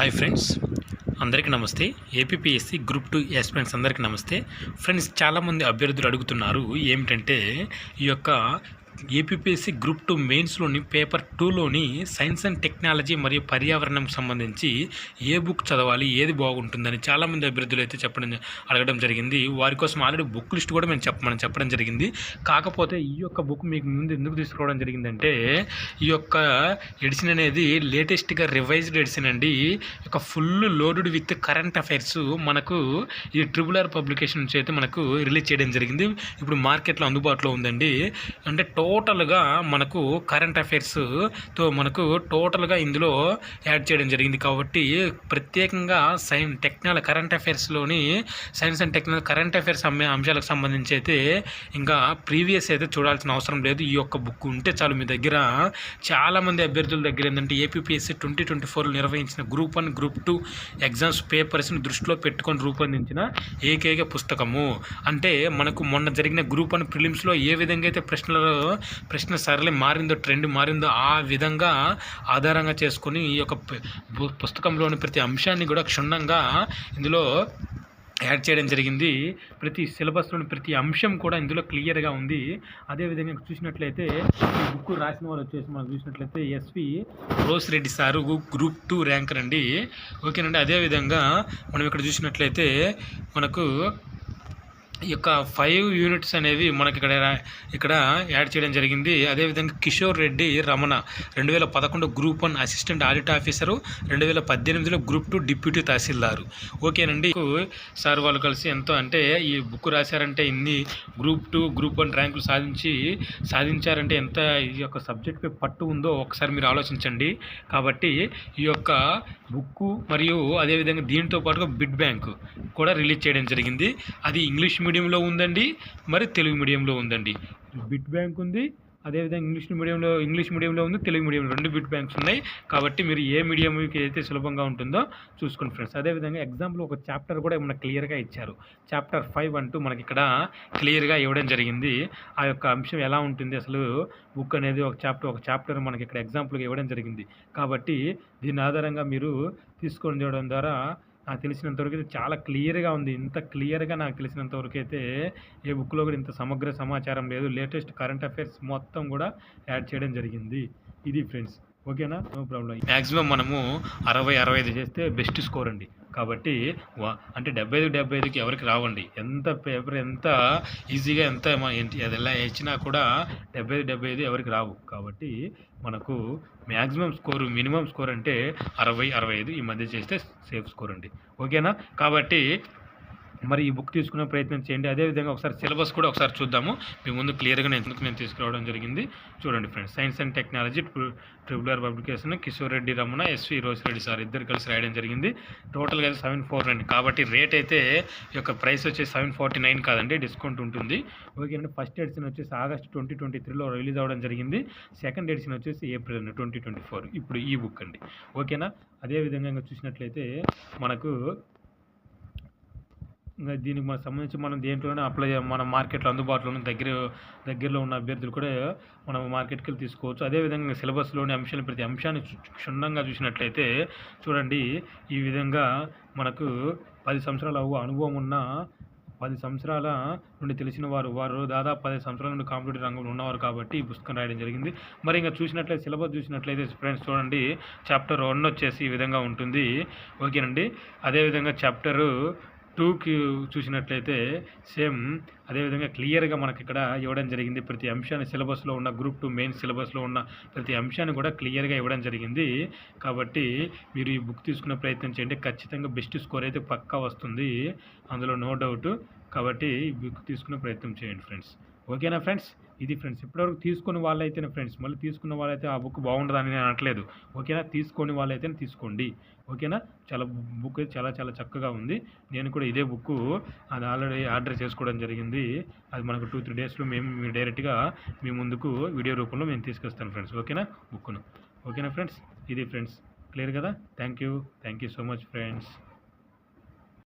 Hi friends అందరికీ నమస్తే. APSC group two aspirants అందరికీ నమస్తే. ఫ్రెండ్స్ చాలామంది అభ్యర్థులు అడుగుతున్నారు ఏమిటంటే ఈ యొక్క ఏపీపీఎస్సీ గ్రూప్ టూ మెయిన్స్లోని పేపర్ టూలోని సైన్స్ అండ్ టెక్నాలజీ మరియు పర్యావరణం సంబంధించి ఏ బుక్ చదవాలి ఏది బాగుంటుందని చాలామంది అభ్యర్థులు అయితే చెప్పడం అడగడం జరిగింది. వారి కోసం ఆల్రెడీ బుక్ లిస్ట్ కూడా మేము చెప్పమని చెప్పడం జరిగింది. కాకపోతే ఈ యొక్క బుక్ మీకు ముందు ఎందుకు తీసుకురావడం జరిగిందంటే ఈ యొక్క ఎడిషన్ అనేది లేటెస్ట్గా రివైజ్డ్ ఎడిషన్ అండి. ఒక full loaded with current affairs మనకు ఈ ట్రిబుల్ ఆర్ పబ్లికేషన్ నుంచి అయితే మనకు రిలీజ్ చేయడం జరిగింది. ఇప్పుడు మార్కెట్లో అందుబాటులో ఉందండి. అంటే టో టోటల్గా మనకు కరెంట్ అఫైర్స్తో మనకు టోటల్గా ఇందులో యాడ్ చేయడం జరిగింది. కాబట్టి ప్రత్యేకంగా science technology current అఫైర్స్లోని science and technology current affairs అమ్మే అంశాలకు సంబంధించి అయితే ఇంకా ప్రీవియస్ అయితే చూడాల్సిన అవసరం లేదు. ఈ యొక్క బుక్ ఉంటే చాలు మీ దగ్గర. చాలామంది అభ్యర్థుల దగ్గర ఏంటంటే ఏపీఎస్సీ ట్వంటీ ట్వంటీ ఫోర్లో నిర్వహించిన group one group two exams పేపర్స్ని దృష్టిలో పెట్టుకొని రూపొందించిన ఏకైక పుస్తకము. అంటే మనకు మొన్న జరిగిన గ్రూప్ వన్ ప్రిలిమ్స్లో ఏ విధంగా అయితే ప్రశ్నలు ప్రశ్న సరళి మారిందో ట్రెండ్ మారిందో ఆ విధంగా ఆధారంగా చేసుకొని ఈ యొక్క పుస్తకంలోని ప్రతి అంశాన్ని కూడా క్షుణ్ణంగా ఇందులో యాడ్ చేయడం జరిగింది. ప్రతి సిలబస్లోని ప్రతి అంశం కూడా ఇందులో క్లియర్గా ఉంది. అదేవిధంగా చూసినట్లయితే ఈ బుక్ రాసిన వాళ్ళు వచ్చేసి మనం చూసినట్లయితే SV rose Reddy sir group two ranker అండి ఓకేనండి? అదేవిధంగా మనం ఇక్కడ చూసినట్లయితే మనకు ఈ యొక్క ఫైవ్ యూనిట్స్ అనేవి మనకి ఇక్కడ ఇక్కడ యాడ్ చేయడం జరిగింది. అదేవిధంగా కిషోర్ రెడ్డి రమణ రెండు వేల పదకొండు group one assistant audit officer రెండు వేల పద్దెనిమిదిలో గ్రూప్ టూ డిప్యూటీ తహసీల్దారు. ఓకేనండి సార్ వాళ్ళు కలిసి ఎంతో అంటే ఈ బుక్ రాశారంటే ఇన్ని గ్రూప్ టూ గ్రూప్ వన్ ర్యాంకులు సాధించి సాధించారంటే ఎంత ఈ యొక్క సబ్జెక్ట్పై పట్టు ఉందో ఒకసారి మీరు ఆలోచించండి. కాబట్టి ఈ యొక్క బుక్ మరియు అదేవిధంగా దీనితో పాటుగా బిడ్ బ్యాంక్ కూడా రిలీజ్ చేయడం జరిగింది. అది ఇంగ్లీష్ మీడియంలో ఉందండి మరి తెలుగు మీడియంలో ఉందండి. బిడ్ బ్యాంక్ ఉంది అదేవిధంగా ఇంగ్లీష్ మీడియంలో ఇంగ్లీష్ మీడియంలో ఉంది తెలుగు మీడియంలో రెండు బిట్ బ్యాంక్స్ ఉన్నాయి. కాబట్టి మీరు ఏ మీడియం అయితే సులభంగా ఉంటుందో చూసుకోండి ఫ్రెండ్స్. అదేవిధంగా ఎగ్జాంపుల్ ఒక చాప్టర్ కూడా ఏమన్నా క్లియర్గా ఇచ్చారు. చాప్టర్ ఫైవ్ అంటూ మనకి ఇక్కడ క్లియర్గా ఇవ్వడం జరిగింది. ఆ యొక్క అంశం ఎలా ఉంటుంది అసలు? బుక్ అనేది ఒక చాప్టర్ ఒక చాప్టర్ మనకి ఇక్కడ ఎగ్జాంపుల్గా ఇవ్వడం జరిగింది. కాబట్టి దీని ఆధారంగా మీరు తీసుకొని చూడడం ద్వారా నాకు తెలిసినంతవరకు అయితే చాలా క్లియర్గా ఉంది. ఇంత క్లియర్గా నాకు తెలిసినంతవరకు అయితే ఏ బుక్లో కూడా ఇంత సమగ్ర సమాచారం లేదు. లేటెస్ట్ కరెంట్ అఫైర్స్ మొత్తం కూడా యాడ్ చేయడం జరిగింది. ఇది ఫ్రెండ్స్. ఓకేనా? No problem. మ్యాక్సిమం మనము అరవై అరవై ఐదు చేస్తే బెస్ట్ స్కోర్ అండి. కాబట్టి వా- అంటే డెబ్బై ఐదు డెబ్బై ఐదుకి ఎవరికి రావండి. ఎంత పేపర్ ఎంత ఈజీగా ఎంత అది ఎలా ఇచ్చినా కూడా డెబ్బై ఐదు డెబ్బై ఐదు ఎవరికి రావు. కాబట్టి మనకు మ్యాక్సిమం స్కోరు మినిమం స్కోర్ అంటే అరవై అరవై ఐదు ఈ మధ్య చేస్తే సేఫ్ స్కోర్ అండి. ఓకేనా? కాబట్టి మరి ఈ బుక్ తీసుకునే ప్రయత్నం చేయండి. అదేవిధంగా ఒకసారి సిలబస్ కూడా ఒకసారి చూద్దాము. మీ ముందు క్లియర్గా నేను ఎందుకు నేను తీసుకురావడం జరిగింది చూడండి friends. Science and technology triple R publication Kishore Reddy Ramana SV రోజు రెడ్డి సార్ ఇద్దరు కలిసి రాయడం జరిగింది. టోటల్గా అయితే సెవెన్ ఫోర్ నైన్. కాబట్టి రేట్ అయితే ఈ యొక్క ప్రైస్ వచ్చేసి సెవెన్ ఫార్టీ నైన్ కాదండి. డిస్కౌంట్ ఉంటుంది. ఓకే అండి. ఫస్ట్ ఎడిషన్ వచ్చేసి ఆగస్ట్ ట్వంటీ ట్వంటీ త్రీలో రిలీజ్ అవ్వడం జరిగింది. సెకండ్ ఎడిషన్ వచ్చేసి ఏప్రిల్ ట్వంటీ ట్వంటీ ఫోర్. ఇప్పుడు ఈ బుక్ అండి. ఓకేనా? అదేవిధంగా చూసినట్లయితే మనకు దీనికి మనకు సంబంధించి మనం దేంట్లోనే అప్లై మన మార్కెట్లో అందుబాటులో ఉన్న దగ్గర దగ్గరలో ఉన్న అభ్యర్థులు కూడా మనం మార్కెట్కి వెళ్ళి తీసుకోవచ్చు. అదేవిధంగా సిలబస్లోని అంశాలు ప్రతి అంశాన్ని క్షుణ్ణంగా చూసినట్లయితే చూడండి ఈ విధంగా మనకు పది సంవత్సరాల అనుభవం ఉన్న పది సంవత్సరాల నుండి తెలిసిన వారు వారు దాదాపు పది సంవత్సరాల నుండి కాంపిటేటివ్ రంగంలో ఉన్నవారు కాబట్టి ఈ పుస్తకం రాయడం జరిగింది. మరి ఇంకా చూసినట్లయితే సిలబస్ చూసినట్లయితే ఫ్రెండ్స్ చూడండి చాప్టర్ వన్ వచ్చేసి ఈ విధంగా ఉంటుంది. ఓకేనండి? అదేవిధంగా చాప్టర్ టూకి చూసినట్లయితే సేమ్ అదేవిధంగా క్లియర్గా మనకి ఇక్కడ ఇవ్వడం జరిగింది. ప్రతి అంశాన్ని సిలబస్లో ఉన్న గ్రూప్ టూ మెయిన్ సిలబస్లో ఉన్న ప్రతి అంశాన్ని కూడా క్లియర్గా ఇవ్వడం జరిగింది. కాబట్టి మీరు ఈ బుక్ తీసుకునే ప్రయత్నం చేయండి. ఖచ్చితంగా బెస్ట్ స్కోర్ అయితే పక్కా వస్తుంది. అందులో నో డౌట్. కాబట్టి ఈ బుక్ తీసుకునే ప్రయత్నం చేయండి ఫ్రెండ్స్. ఓకేనా ఫ్రెండ్స్? ఇది ఫ్రెండ్స్. ఇప్పటివరకు తీసుకున్న వాళ్ళైతేనే ఫ్రెండ్స్. మళ్ళీ తీసుకున్న వాళ్ళైతే ఆ బుక్ బాగుండదని నేను అనట్లేదు. ఓకేనా? తీసుకొని వాళ్ళైతే తీసుకోండి. ఓకేనా? చాలా బుక్ అయితే చాలా చాలా చక్కగా ఉంది. నేను కూడా ఇదే బుక్ అది ఆల్రెడీ ఆర్డర్ చేసుకోవడం జరిగింది. అది మనకు టూ త్రీ డేస్లో మేము డైరెక్ట్గా మీ ముందుకు వీడియో రూపంలో మేము తీసుకొస్తాను ఫ్రెండ్స్ ఓకేనా? బుక్ను ఓకేనా ఫ్రెండ్స్ ఇది ఫ్రెండ్స్ క్లియర్ కదా? Thank you thank you so much friends